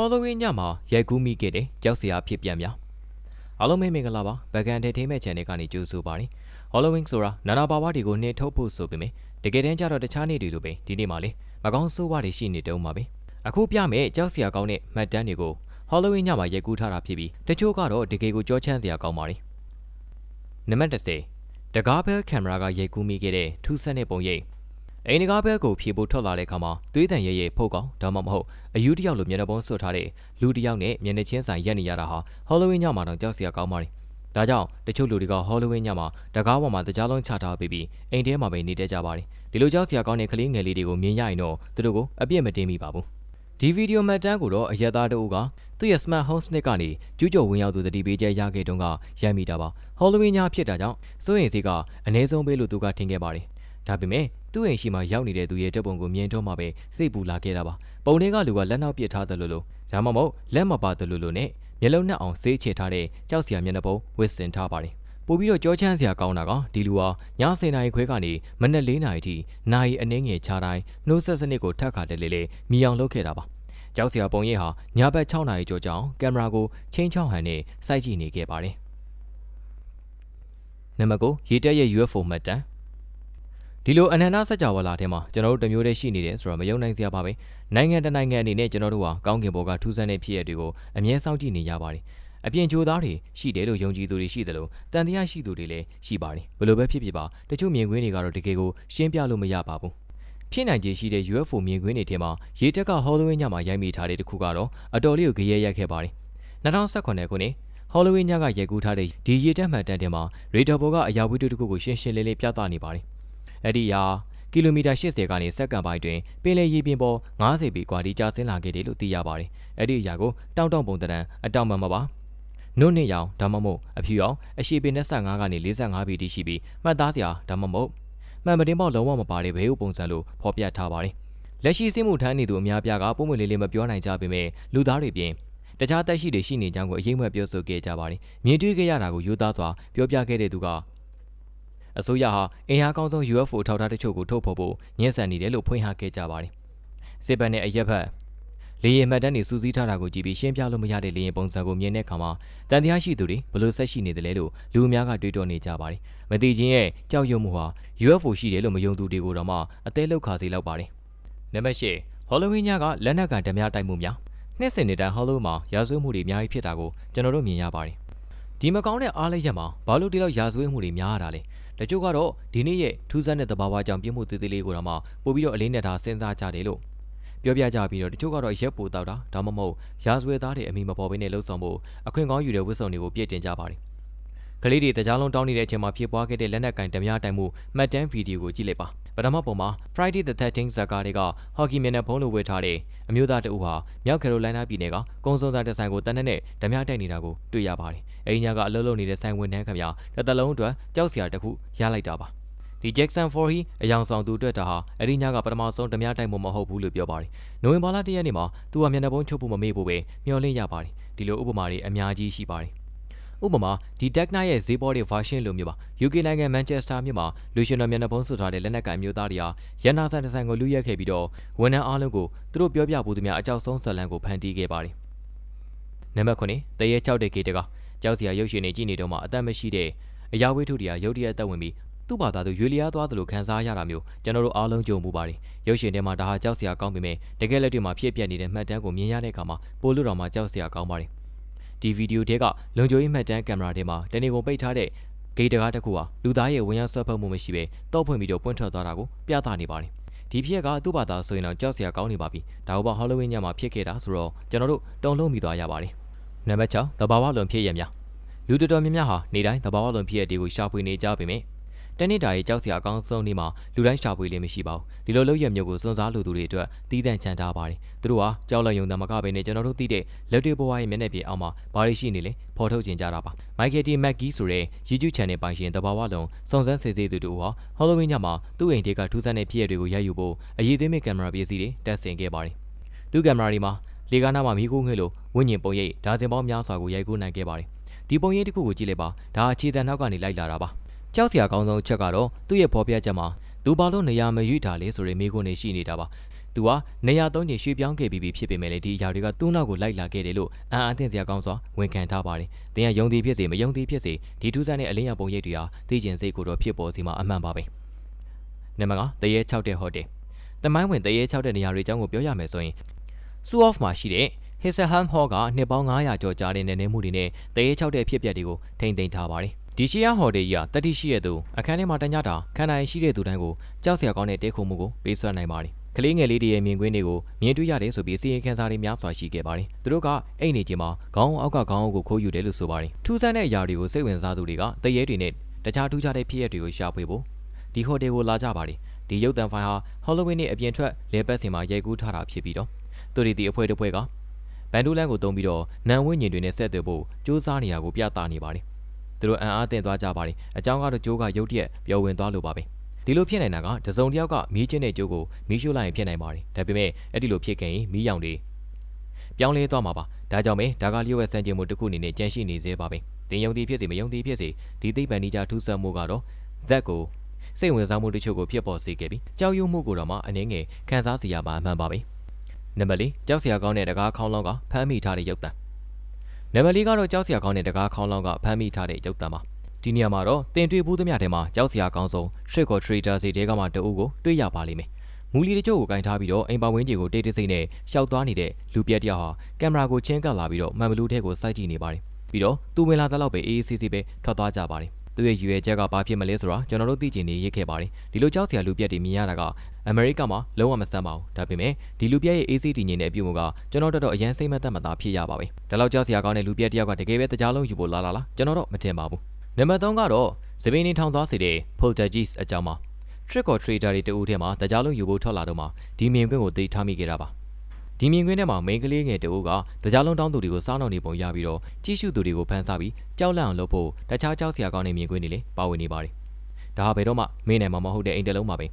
Halloween ညမှာရိုက်ကူးမိခဲ့တဲ့ကြောက်စရာဖြစ်ပြန်များအားလုံးပဲမင်္ဂလာပါဘဂန်တဲ့ထိမဲ့ channel ကနေကြိုဆိုပါရစေ Halloween ဆိုတာနာနာပါဝါတွေကိုနှင်ထုတ်ဖို့ဆိုပေမဲ့တကယ်တမ်းကျတော့တခြားနေ့တွေလိုပဲဒီနေ့မှလေမကောင်းဆိုးဝါးတွေရှိနေတုံးပါပဲအခုပြမဲ့ကြောက်စရာကောင်းတဲ့မှတ်တမ်းတွေကို Halloween ညမှာရိုက်ကူးထားတာဖြစ်ပြီးတချို့ကတော့တကယ်ကိုကြောချမ်းစရာကောင်းပါတယ်နံပါတ်30တကားဘဲကင်မရာကရိုက်ကူးမိခဲ့တဲ့ထူးဆန်းတဲ့ပုံရိပ် အိမ်တကားဘဲကိုဖြေဖို့ထွက်လာတဲ့အခါမှာသွေးတန်ရဲရဲဖုတ်ကောင်ဒါမှမဟုတ်အယူတယောက်လိုမျက်နှာပုံးဆွတ်ထားတဲ့လူတစ်ယောက်နဲ့မျက်နှာချင်းဆိုင်ရက်နေရတာဟာ Halloween ညမှာတော့ကြောက်စရာကောင်းပါတယ်။ဒါကြောင့်တချို့လူတွေက Halloween ညမှာတကားပေါ်မှာတကြားလုံးချထားပြီးပြီးအိမ်ထဲမှာပဲနေတတ်ကြပါတယ်။ဒီလိုကြောက်စရာကောင်းတဲ့ကလေးငယ်လေးတွေကိုမြင်ရရင်တော့သူတို့ကိုအပြစ်မတင်မိပါဘူး။ဒီဗီဒီယိုမှတ်တမ်းကိုတော့အရက်သားတို့ကသူ့ရဲ့ smart home snick ကနေကျူးကျော်ဝင်ရောက်သူတတိပေးချက်ရခဲ့တုန်းကရိုက်မိတာပါ။ Halloween ညဖြစ်တာကြောင့်စိုးရင်စီကအနည်းဆုံးပဲလို့သူကထင်ခဲ့ပါတယ်။ ဒါပေမဲ့သူ့အိမ်ရှိမှရောက်နေတဲ့သူရဲ့တပ်ပုံကိုမြင်တော့မှပဲစိတ်ပူလာခဲ့တာပါပုံထဲကလူကလက်နောက်ပစ်ထားတယ်လို့လို့ဒါမှမဟုတ်လက်မပါတယ်လို့လို့နဲ့မျက်လုံးနဲ့အောင်ဆေးချေထားတဲ့ကြောက်စရာမျက်နှာပုံဝစ်စင်ထားပါတယ်ပို့ပြီးတော့ကြောချမ်းစရာကောင်းတာကဒီလူဟာည10နာရီခွဲကနေမနက်4နာရီထိနိုင်အနှင်းငယ်ချတိုင်းနှိုးဆက်စနစ်ကိုထပ်ခါတက်လေလေမြီအောင်လုပ်ခဲ့တာပါကြောက်စရာပုံရိပ်ဟာညဘက်6နာရီကျော်ကြောင်းကင်မရာကိုချင်းချောင်းဟန်နဲ့စိုက်ကြည့်နေခဲ့ပါတယ်နံပါတ်9ရေတက်ရဲ့ UFO မှတ်တမ်း ဒီလိုအနန္တစัจ java လာထဲမှာကျွန်တော်တို့တမျိုးတည်းရှိနေတယ်ဆိုတော့မယုံနိုင်စရာပါပဲနိုင်ငံတနိုင်ငံအနေနဲ့ကျွန်တော်တို့ဟာကောင်းကင်ဘော်ကထူးဆန်းတဲ့ဖြစ်ရပ်တွေကိုအမြဲစောင့်ကြည့်နေရပါတယ်အပြင်ကြိုသားတွေရှိတယ်လို့ယုံကြည်သူတွေရှိတယ်လို့တန်တရားရှိသူတွေလည်းရှိပါတယ်ဘယ်လိုပဲဖြစ်ဖြစ်ပါတချို့မြင်ကွင်းတွေကတော့တကယ်ကိုရှင်းပြလို့မရပါဘူးဖြစ်နိုင်ခြေရှိတဲ့ UFO မြင်ကွင်းတွေထဲမှာရေတက်က Halloween ညမှာရိုက်မိထားတဲ့တခုကတော့အတော်လေးကိုကြရဲရိုက်ခဲ့ပါတယ်2018ခုနှစ် Halloween ညကရိုက်ကူးထားတဲ့ဒီရေတက်မှန်တန်တင်မှာရေဒါဘော်ကအရာဝတ္ထုတစ်ခုကိုရှင်းရှင်းလင်းလင်းပြသနေပါတယ် အဲ့ဒီရာကီလိုမီတာ80ကနေစက္ကန့်ပိုင်းတွင်ပင်လယ်ရေပြင်ပေါ်90ပေကွာဒီကျဆင်းလာခဲ့တယ်လို့သိရပါတယ်။အဲ့ဒီအရာကိုတောက်တောက်ပုံတရံအတောင်မှန်မပါ။နုနှစ်ရောင်ဒါမှမဟုတ်အဖြူရောင်အရှိပေ25ကနေ45ပေတိရှိပြီးမှတ်သားစရာဒါမှမဟုတ်မှန်မတင်ပေါက်လုံးဝမပါတဲ့ဘေးဥပုံစံလို့ဖော်ပြထားပါတယ်။လက်ရှိစိမှုထမ်းနေသူအများပြားကပုံမွေလေးလေးမပြောနိုင်ကြပေမဲ့လူသားတွေပြင်တခြားတက်ရှိတွေရှိနေကြောင်းကိုအရေးမွက်ပြောဆိုခဲ့ကြပါတယ်။မြင်တွေ့ခဲ့ရတာကိုယူသားစွာပြောပြခဲ့တဲ့သူက အစိုးရဟာအင်အားကောင်းဆုံး UFO ထောက်ထားတချို့ကိုထုတ်ဖော်ဖို့ညှဉ်းဆန်နေတယ်လို့ဖွင့်ဟခဲ့ကြပါတယ်။စစ်ဘက်နဲ့အရက်ဘက်လေရင်မှတ်တမ်းတွေစူးစီးထားတာကိုကြည့်ပြီးရှင်းပြလို့မရတဲ့လေရင်ပုံစံကိုမြင်တဲ့အခါမှာတန်တရားရှိသူတွေဘလို့ဆက်ရှိနေတယ်လဲလို့လူအများကတွေးတောနေကြပါတယ်။မတိချင်းရဲ့ကြောက်ရွံ့မှုဟာ UFO ရှိတယ်လို့မယုံသူတွေကိုတော့မှအသေးလောက်ခါစေလောက်ပါတယ်။နံပါတ်၈ Halloween ညကလက်နက်ကန်ဓမြတိုက်မှုများနှစ်စင်နေတဲ့ Halloween မှာရာဇဝတ်မှုတွေအများကြီးဖြစ်တာကိုကျွန်တော်တို့မြင်ရပါတယ်။ ဒီမကောင်းတဲ့အားလရက်မှာဘာလို့ဒီလောက်ရာဇဝတ်မှုတွေများရတာလဲ။တချို့ကတော့ဒီနေ့ရဲ့ထူးဆန်းတဲ့သဘာဝကြောင့်ပြင်းမှုသေးသေးလေးကိုတော့မှပို့ပြီးတော့အလေးနဲ့ထားစဉ်းစားကြတယ်လို့ပြောပြကြပြီးတော့တချို့ကတော့ရက်ပူတောက်တာဒါမှမဟုတ်ရာဇဝဲသားတွေအမိမပေါ်ဘဲနဲ့လှုပ်ဆောင်ဖို့အခွင့်ကောင်းယူတဲ့ဝတ်စုံတွေကိုပြည့်တင်ကြပါတယ် ကလေးတွေတကြားလုံးတောင်းနေတဲ့အချိန်မှာဖြစ်ပွားခဲ့တဲ့လက်နက်ကင်ဓမြတိုင်မှုမှတ်တမ်းဗီဒီယိုကိုကြည့်လိုက်ပါပထမပုံမှာ Friday the 13th ဇာကာတွေကဟော်ကီမျက်နှာဖုံးလိုဝေထားတဲ့အမျိုးသားတအုပ်ဟာမြောက်ကယ်ရိုလိုင်းနာပြည်နယ်ကကုန်းစုံစာတဆိုင်ကိုတန်းနဲ့ဓမြတိုက်နေတာကိုတွေ့ရပါတယ်။အဲဒီညကအလုပ်လုပ်နေတဲ့ဆိုင်ဝင်နှန်းခင်ဗျာတစ်သက်လုံးအတွက်ကြောက်စရာတစ်ခုရလိုက်တာပါ။ဒီ Jackson 4 he အယောင်ဆောင်သူအတွက်တာဟာအဲဒီညကပထမဆုံးဓမြတိုက်မှုမဟုတ်ဘူးလို့ပြောပါတယ်။နိုဝင်ဘာလ၁ရက်နေ့မှာသူကမျက်နှာဖုံးချုပ်ဖို့မမေ့ဖို့ပဲမျှော်လင့်ရပါတယ်။ဒီလိုဥပမာတွေအများကြီးရှိပါတယ်။ ဥပမာဒီ Tecna ရဲ့ဈေးပေါ်တဲ့ version လိုမျိုးပါ UK နိုင်ငံ Manchester မြို့မှာလူရှင်တော်မျက်နှာဖုံးဆွထားတဲ့လက်နက်ကင်မျိုးသားတွေဟာရန်နာဆန်တဆိုင်ကိုလူရက်ခဲ့ပြီးတော့ဝန်ထမ်းအားလုံးကိုသူတို့ပြောပြဖို့သူများအကြောက်ဆုံးဇလန်ကိုဖန်တီးခဲ့ပါတယ်။နံပါတ်9တရေ6တဲ့ကေတကကြောက်စရာရုပ်ရှင်တွေကြည့်နေတော့မှအသက်မရှိတဲ့အရာဝိထုတွေကရုတ်တရက်အသက်ဝင်ပြီးသူ့ဘာသာသူရွေလျားသွားသလိုခံစားရတာမျိုးကျွန်တော်တို့အားလုံးကြုံမှုပါတယ်ရုပ်ရှင်ထဲမှာဒါဟာကြောက်စရာကောင်းပေမဲ့တကယ်လက်တွေ့မှာဖြစ်ပျက်နေတဲ့မှတ်တမ်းကိုမြင်ရတဲ့အခါမှာပိုလို့တော့မှကြောက်စရာကောင်းပါတယ် ဒီဗီဒီယိုထဲကလုံခြုံရေးမှတ်တမ်းကင်မရာထဲမှာတနေကုန်ပိတ်ထားတဲ့ဂိတ်တကားတစ်ခုဟာလူသားရဲ့ဝင်ရောက်ဆွဲဖက်မှုမရှိဘဲတောက်ဖွင့်ပြီးတော့ပွင့်ထွက်သွားတာကိုပြသနေပါတယ်ဒီဖြစ်ကသူ့ဘာသာဆိုရင်တော့ကြောက်စရာကောင်းနေပါပြီဒါကဘာဟောလဝင်းညမှာဖြစ်ခဲ့တာဆိုတော့ကျွန်တော်တို့တုံလုံးမိသွားရပါတယ်နံပါတ်6သဘာဝလွန်ဖြစ်ရများလူတော်တော်များများဟာနေတိုင်းသဘာဝလွန်ဖြစ်ရတွေကိုရှာဖွေနေကြပေမဲ့ တနေ့တာရဲ့ကြောက်စရာအကောင်းဆုံးနေ့မှာလူတိုင်းရှာဖွေလေးမရှိပါဘူးဒီလိုလုပ်ရမျိုးကိုစွန့်စားလူသူတွေအတွက်တီးတန့်ချန်ထားပါတယ်သူတို့ဟာကြောက်လန့်ယုံတမကပဲနဲ့ကျွန်တော်တို့သိတဲ့လက်တွေ့ဘဝရဲ့မျက်နှာပြင်အောက်မှာဘာတွေရှိနေလဲဖော်ထုတ်ခြင်းကြတာပါမိုက်ကယ်တီမက်ကီဆိုတဲ့ YouTube channel ပိုင်ရှင်တဘာဝလုံးစုံစမ်းစစ်ဆေးသူတို့ဟာ Halloween ညမှာသူ့အိမ်ထဲကထူးဆန်းတဲ့ဖြစ်ရပ်တွေကိုရိုက်ယူဖို့အရေးသေးမဲ့ကင်မရာပစ္စည်းတွေတက်ဆင်ခဲ့ပါတယ်သူ့ကင်မရာတွေမှာလေကားနာမှာမီးခိုးငွေ့လိုဝိညာဉ်ပုံရိပ်ဒါဇင်ပေါင်းများစွာကိုရိုက်ကူးနိုင်ခဲ့ပါတယ်ဒီပုံရိပ်တစ်ခုကိုကြည့်လိုက်ပါဒါအခြေတန်နောက်ကနေလိုက်လာတာပါ ကြောက်စရာကောင်းဆုံးအချက်ကတော့သူ့ရဲ့ဖော်ပြချက်မှာသူဘာလို့နေရာမရွေ့တာလဲဆိုတဲ့မိကုန်းနေရှိနေတာပါသူဟာနေရာသုံးချိန်ရွှေ့ပြောင်းခဲ့ပြီးပြီဖြစ်ပေမဲ့လည်းဒီအရာတွေကသူ့နောက်ကိုလိုက်လာခဲ့တယ်လို့အံ့အားသင့်စရာကောင်းစွာဝန်ခံထားပါတယ်။တင်ကယုံသည်ဖြစ်စေမယုံသည်ဖြစ်စေဒီထူးဆန်းတဲ့အလင်းရောင်ပုံရိပ်တွေဟာသိကျင်စိတ်ကိုတော့ဖြစ်ပေါ်စီမှာအမှန်ပါပဲ။နံပါတ်ကတရေ6တဲ့ဟိုတယ်။တမိုင်းဝင်တရေ6တဲ့နေရာတွေအကြောင်းကိုပြောရမယ်ဆိုရင်ဆူအော့ဖ်မှာရှိတဲ့ Hazelham Hall ကနှစ်ပေါင်း900ကျော်ကြာတဲ့နေနေမှုတွေနဲ့တရေ6တဲ့ဖြစ်ပျက်တွေကိုထိမ့်သိမ်းထားပါတယ်။ ဒီရှီယာဟော်တယ်ကြီးကတတိရှိတဲ့သူအခန်းထဲမှာတညတာခန္ဓာရည်ရှိတဲ့သူတိုင်းကိုကြောက်စရာကောင်းတဲ့တဲခုံမှုကိုပေးဆွနိုင်ပါတယ်။ကလေးငယ်လေးတွေရဲ့မြင်ကွင်းတွေကိုမြင်တွေ့ရတယ်ဆိုပြီးစီရင်ခံစားတွေများစွာရှိခဲ့ပါတယ်။သူတို့ကအိတ်နေချင်းမှာခေါင်းအောက်ကခေါင်းအုပ်ကိုခိုးယူတယ်လို့ဆိုပါတယ်။ထူးဆန်းတဲ့အရာတွေကိုစိတ်ဝင်စားသူတွေကတရေတွေနဲ့တခြားထူးခြားတဲ့ဖြစ်ရပ်တွေကိုရှာဖွေဖို့ဒီဟိုတယ်ကိုလာကြပါတယ်။ဒီရုပ်သံဖိုင်ဟာ Halloween နေ့အပြင်ထွက်လဲပတ်စင်မှာရိုက်ကူးထားတာဖြစ်ပြီးတော့သူတို့ဒီအဖွဲတစ်ဖွဲကဘန်ဒူလန်ကိုတုံးပြီးတော့နန်ဝင်းညင်တွေနဲ့ဆက်သွယ်ဖို့စူးစမ်းနေတာကိုပြသနေပါတယ်။ သူတို့အံ့အားသင့်သွားကြပါတယ်။အကြောင်းကတော့ကျိုးကရုတ်တရက်ပျော်ဝင်သွားလို့ပါပဲ။ဒီလိုဖြစ်နေတာကတစုံတစ်ယောက်ကမီးချင်းတဲ့ကျိုးကိုမီးရှို့လိုက်ရင်ဖြစ်နိုင်ပါတယ်။ဒါပေမဲ့အဲ့ဒီလိုဖြစ်ခင်မီးရောင်တွေပြောင်းလဲသွားမှာပါ။ဒါကြောင့်ပဲဒါကလျှို့ရဲ့စံကျင်မှုတစ်ခုအနေနဲ့ကြန့်ရှိနေသေးပါပဲ။တင်ယုံသည်ဖြစ်စေမယုံသည်ဖြစ်စေဒီသိပ္ပံနိကြထူးဆန်းမှုကတော့ဇက်ကိုစိတ်ဝင်စားမှုတချို့ကိုဖြစ်ပေါ်စေခဲ့ပြီးကြောက်ရွံ့မှုကိုတော့မှအနည်းငယ်ခံစားစီရပါအမှန်ပါပဲ။နံပါတ်၄ကြောက်စရာကောင်းတဲ့တကားခေါင်းလောင်းကဖမ်းမိထားတဲ့ရုပ်သံ နံပါတ်၄ကတော့ကြောက်စရာကောင်းတဲ့တကားခေါင်းလောင်းကဖမ်းမိထားတဲ့ရုပ်သံပါဒီနေရာမှာတော့တင်တွေ့ဘူးသမျှထဲမှာကြောက်စရာကောင်းဆုံး Trick or Treater စီတဲကမှတအုပ်ကိုတွေ့ရပါလိမ့်မယ်မူလီတချို့ကိုကင်ထားပြီးတော့အိမ်ပါဝင်းကြီးကိုတိတ်တိတ်စိတ်နဲ့ရှောက်သွားနေတဲ့လူပြက်တယောက်ဟာကင်မရာကိုချင်းကပ်လာပြီးတော့မှန်ဘလူးထဲကိုစိုက်ကြည့်နေပါတယ်ပြီးတော့သူဝင်လာတဲ့လောက်ပဲအေးအေးဆေးဆေးပဲထွက်သွားကြပါတယ် သူရဲ့ရွယ်ချက်ကဘာဖြစ်မလဲဆိုတာကျွန်တော်တို့သိချင်နေရခဲ့ပါတယ်ဒီလိုကြောက်စရာလူပြက်တွေမြင်ရတာကအမေရိကမှာလုံးဝမဆန်းပါဘူးဒါပေမဲ့ဒီလူပြက်ရဲ့ ACT ညင်တဲ့အပြုံကကျွန်တော်တို့တော့အရန်စိတ်မသက်မသာဖြစ်ရပါပဲဒါလောက်ကြောက်စရာကောင်းတဲ့လူပြက်တယောက်ကတကယ်ပဲတကြားလုံးယူဖို့လာလာလားကျွန်တော်တော့မထင်ပါဘူးနံပါတ်3ကတော့စပိန်နေထောင်သွားစေတဲ့ Poltergeist အကြောင်းပါ Trick or Treater တွေတူထဲမှာတကြားလုံးယူဖို့ထွက်လာတော့မှဒီမြင်ကွင်းကိုသိထားမိခဲ့တာပါ ဒီမြင်ကွင်းထဲမှာမိန်းကလေးငယ်တူကတကြားလုံးတောင်းသူတွေကိုစားနှောက်နေပုံရပြီးတော့ကြီးစုသူတွေကိုဖမ်းဆပြီးကြောက်လန့်အောင်လုပ်ဖို့တခြားကြောက်စရာကောင်းတဲ့မြင်ကွင်းတွေလည်းပါဝင်နေပါတယ်ဒါဟာဘယ်တော့မှမင်းနိုင်မှာမဟုတ်တဲ့အိမ်တလုံးပါပဲ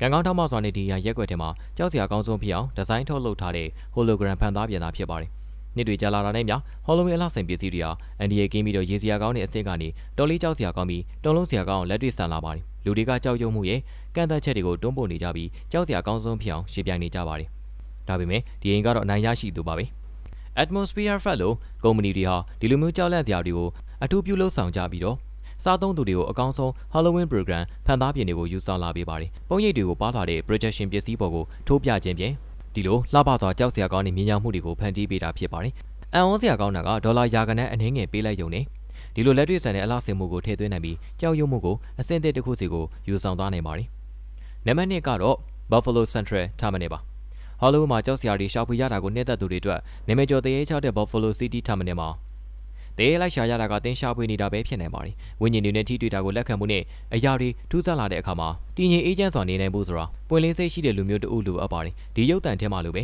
ကံကောင်းထောက်မစွာနဲ့ဒီရရက်ွက်ထဲမှာကြောက်စရာကောင်းဆုံးဖြစ်အောင်ဒီဇိုင်းထုတ်လုပ်ထားတဲ့ hologram ဖန်သားပြန်သားဖြစ်ပါတယ်နှစ်တွေကြာလာတာနဲ့မျှ Halloween အလှဆင်ပစ္စည်းတွေဟာအန်ဒီယေကင်းပြီးတော့ရေစရာကောင်းတဲ့အဆင့်ကနေတော်လေးကြောက်စရာကောင်းပြီးတုံလုံးစရာကောင်းအောင်လက်တွေ့ဆန်လာပါတယ်လူတွေကကြောက်ရွံ့မှုရဲ့ကန့်သက်ချက်တွေကိုတွန်းပို့နေကြပြီးကြောက်စရာကောင်းဆုံးဖြစ်အောင်ရှင်းပြနေကြပါတယ် ဒါပေမဲ့ဒီအိမ်ကတော့အနိုင်ရရှိသူပါပဲ Atmosphere Fat လို့ကုမ္ပဏီတွေဟာဒီလိုမျိုးကြောက်လန့်စရာတွေကိုအထူးပြုလုပ်ဆောင်ကြပြီးတော့စားသုံးသူတွေကိုအကောင်းဆုံး Halloween program ဖန်သားပြင်တွေကိုယူဆောင်လာပေးပါတယ်။ပုံရိပ်တွေကိုပါလာတဲ့ projection ပစ္စည်းပေါ်ကိုထိုးပြခြင်းဖြင့်ဒီလိုလှပစွာကြောက်စရာကောင်းတဲ့မြင်ရောက်မှုတွေကိုဖန်တီးပေးတာဖြစ်ပါတယ်။အံ့ဩစရာကောင်းတာကဒေါ်လာရာကနန်းအနှင်းငယ်ပေးလိုက်ရုံနဲ့ဒီလိုလက်တွေ့ဆန်တဲ့အလားစင်မှုကိုထည့်သွင်းနိုင်ပြီးကြောက်ရွံ့မှုကိုအဆင့်တစ်တစ်ခုစီကိုယူဆောင်သွားနိုင်ပါတယ်။နံပါတ်2ကတော့ Buffalo Central Terminal ပါ။ Hollywood မှာကြောက်စရာတွေရှောက်ဖွေရတာကိုနှိမ့်သက်သူတွေအတွက်နာမည်ကျော်တရေချတဲ့ Buffalo City Terminal မှာတေးလိုက်ရှာရတာကတင်းရှာဖွေနေတာပဲဖြစ်နိုင်ပါတယ်။ဝိညာဉ်တွေနဲ့ထိတွေ့တာကိုလက်ခံမှုနဲ့အရာတွေထူးဆန်းလာတဲ့အခါမှာတည်ငြိမ်အေးချမ်းစွာနေနိုင်ဖို့ဆိုတာပွင့်လင်းစိတ်ရှိတဲ့လူမျိုးတဦးလိုအပ်ပါတယ်။ဒီရုပ်တံထဲမှာလိုပဲ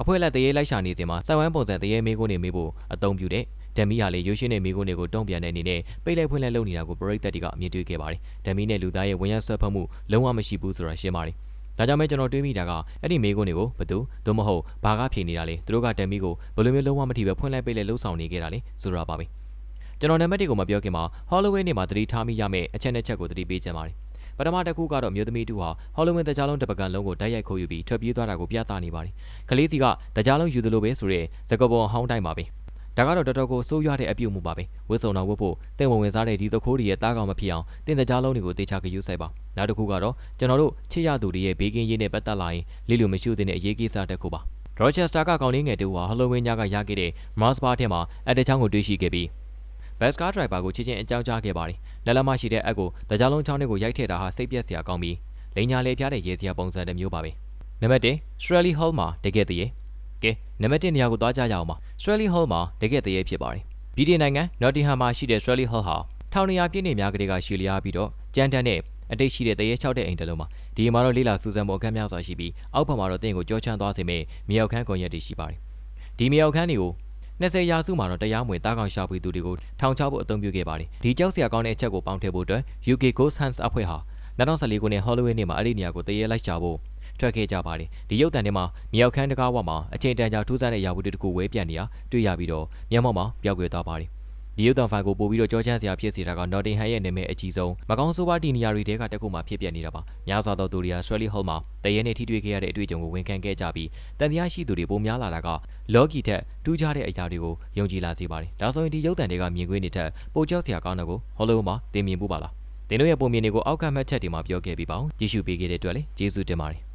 အဖွဲ့လက်တရေလိုက်ရှာနေစဉ်မှာစိုက်ဝမ်းပုံစံတရေမေးခွန်းတွေမေးဖို့အသုံးပြုတဲ့ဒမ်မီဟာလေရုပ်ရှင်နဲ့မိကုန်းတွေကိုတုံ့ပြန်တဲ့အနေနဲ့ပိတ်လိုက်ဖွင့်လိုက်လုပ်နေတာကိုပရိသတ်တွေကအမြင်တွေ့ခဲ့ပါတယ်။ဒမ်မီနဲ့လူသားရဲ့ဝန်ရဆွဲဖက်မှုလုံးဝမရှိဘူးဆိုတာရှင်းပါတယ်။ ဒါကြောင့်မဲကျွန်တော်တွေးမိတာကအဲ့ဒီမိကုန်းတွေကိုဘသူသို့မဟုတ်ဘာကဖြေနေတာလဲသူတို့ကဒမ်မီကိုဘယ်လိုမျိုးလုံးဝမထိပဲဖွင့်လိုက်ပိတ်လိုက်လှုပ်ဆောင်နေခဲ့တာလဲဆိုတာပါပဲ။ကျွန်တော်နံပါတ်1ကိုမပြောခင်မှာ Halloween နေ့မှာသတိထားမိရမယ့်အချက်နဲ့ချက်ကိုသတိပေးချင်ပါတယ်။ပထမတစ်ခုကတော့မျိုးသမီးတူဟာ Halloween တကြားလုံးတပကံလုံးကိုတိုက်ရိုက်ခိုးယူပြီးထွက်ပြေးသွားတာကိုပြသနေပါတယ်။ကလေးစီကတကြားလုံးယူသလိုပဲဆိုတဲ့ဇကပေါ်ဟောင်းတိုင်းပါပဲ။ ဒါကတော့တော်တော်ကိုစိုးရွားတဲ့အပြုတ်မှုပါပဲဝစ်စုံတော်ဝတ်ဖို့စိတ်ဝင်ဝင်စားတဲ့ဒီသခိုးတွေရဲ့တားကောင်မဖြစ်အောင်တင်တကြားလုံးတွေကိုတေချာကယူဆိုင်ပါနောက်တစ်ခုကတော့ကျွန်တော်တို့ချစ်ရသူတွေရဲ့ဘေးကင်းရေးနဲ့ပတ်သက်လာရင်လိလူမရှိတဲ့အရေးကိစ္စတစ်ခုပါရော်ချက်စတာကကောင်လေးငယ်တူဟာဟလိုဝင်းညကရခဲ့တဲ့ Mars Bar ထဲမှာအတက်ချောင်းကိုတွေ့ရှိခဲ့ပြီးဘတ်စကားဒရိုက်ဘာကိုချစ်ချင်းအကြောင်းကြားခဲ့ပါတယ်လက်လက်မရှိတဲ့အက်ကိုတကြားလုံးချောင်းတွေကိုရိုက်ထည့်တာဟာစိတ်ပြက်စရာကောင်းပြီးလိန်ညာလေပြားတဲ့ရေစရာပုံစံတစ်မျိုးပါပဲနံပါတ်1 Shirley Hall မှာတကယ်တည်း ကဲနံပါတ်1နေရာကိုသွားကြရအောင်ပါ Shirley Hall မှာတကယ်တည်းဖြစ်ပါတယ်ဗြိတိန်နိုင်ငံ Nottingham မှာရှိတဲ့ Shirley Hall ဟာထောင်နေရာပြည့်နေများကလေးကရှီလျားပြီးတော့ကြမ်းတမ်းတဲ့အတိတ်ရှိတဲ့တရေချောက်တဲ့အိမ်တလုံးမှာဒီမှာတော့လေးလာစူးစမ်းမှုအခန်းများစွာရှိပြီးအောက်ဘက်မှာတော့တင်းကိုကြောချမ်းသွားစေမယ့်မြေအောက်ခန်းကွန်ရက်တွေရှိပါတယ်ဒီမြေအောက်ခန်းတွေကို20ရာစုမှာတော့တရားမဝင်တားကောင်ရှာဖွေသူတွေကိုထောင်ချဖို့အသုံးပြုခဲ့ပါတယ်ဒီကြောက်စရာကောင်းတဲ့အချက်ကိုပေါင်းထည့်ဖို့အတွက် UK Ghost Hunts အဖွဲ့ဟာ2014ခုနှစ် Halloween နေ့မှာအဲ့ဒီနေရာကိုတရေလိုက်ရှာဖို့ ထွက်ခဲ့ကြပါတယ်ဒီရုပ်တံထဲမှာမြောက်ခန်းတကားဝမှာအချိန်တန်ကြာထူးဆန်းတဲ့ရာဝတ္ထုတစ်ခုဝဲပြန့်နေတာတွေ့ရပြီးတော့မျက်မှောက်မှာပျောက်ကွယ်သွားပါတယ်ဒီဒီရုပ်သံဖိုင်ကိုပို့ပြီးတော့ကြောချမ်းစရာဖြစ်စေတာက Nottingham ရဲ့နာမည်အကြီးဆုံးမကောင်းဆိုးပါးဒီနေရာတွေတဲကတစ်ခုမှဖြစ်ပျက်နေတာပါများစွာသောသူတွေက Shirley Hall မှာတရဲနဲ့ထိတွေ့ခဲ့ရတဲ့အတွေ့အကြုံကိုဝန်ခံခဲ့ကြပြီးတန်တရားရှိသူတွေပိုများလာတာကလော်ဂီထက်ထူးခြားတဲ့အရာတွေကိုယုံကြည်လာစေပါတယ်ဒါဆိုရင်ဒီရုပ်သံတွေကမြင်ကွင်းတွေထက်ပိုကြောက်စရာကောင်းတဲ့ကို Hollywood မှာသင်မြင်ဖို့ပါလားသင်တို့ရဲ့ပုံမြင်တွေကိုအောက်ခံမှတ်ချက်တွေမှာပြောခဲ့ပြီးပါအောင်ကြည့်ရှုပေးခဲ့တဲ့အတွက်လည်းကျေးဇူးတင်ပါတယ်